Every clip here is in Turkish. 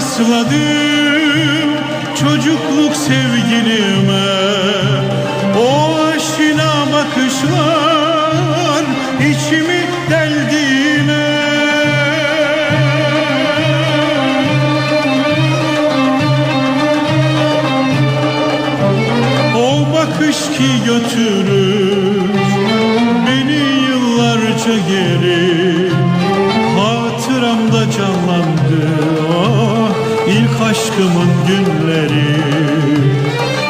Rastladım çocukluk sevgilime. O aşina bakışlar içimi deldiğine O bakış ki götürür beni yıllarca geri. Hatıramda canlandı ah ilk aşkımın günleri.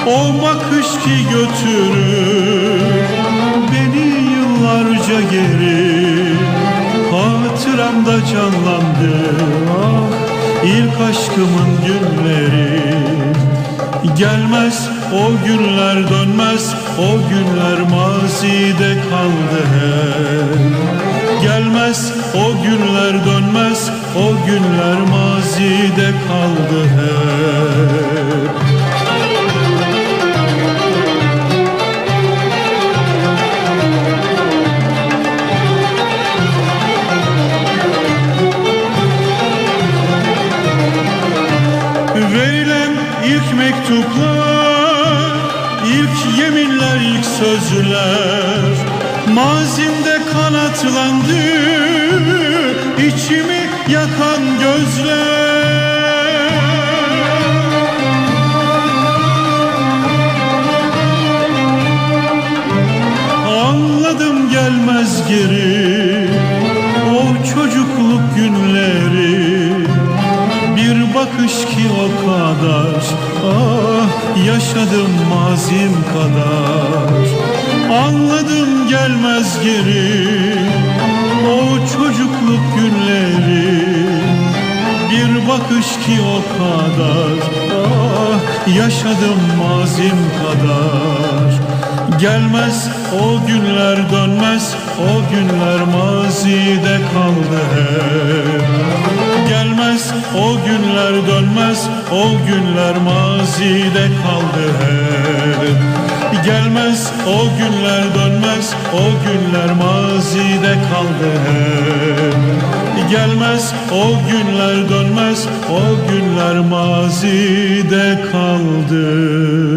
O bakış ki götürür beni yıllarca geri. Hatıramda canlandı ah ilk aşkımın günleri Gelmez o günler dönmez o günler mazide kaldı hep. Gelmez o günler dönmez o günler mazide kaldı hep. Verilen ilk mektuplar, ilk yeminler, ilk sözler. Mazimde kanatlandı içimi yakan gözler. Anladım gelmez geri bakış ki o kadar. Ah yaşadım mazim kadar. Anladım gelmez geri O çocukluk günleri. Bir bakış ki o kadar. Ah yaşadım mazim kadar. Gelmez o günler dönmez O günler mazide kaldı hep O günler mazide kaldı hep Gelmez o günler dönmez O günler mazide kaldı hep Gelmez o günler dönmez O günler mazide kaldı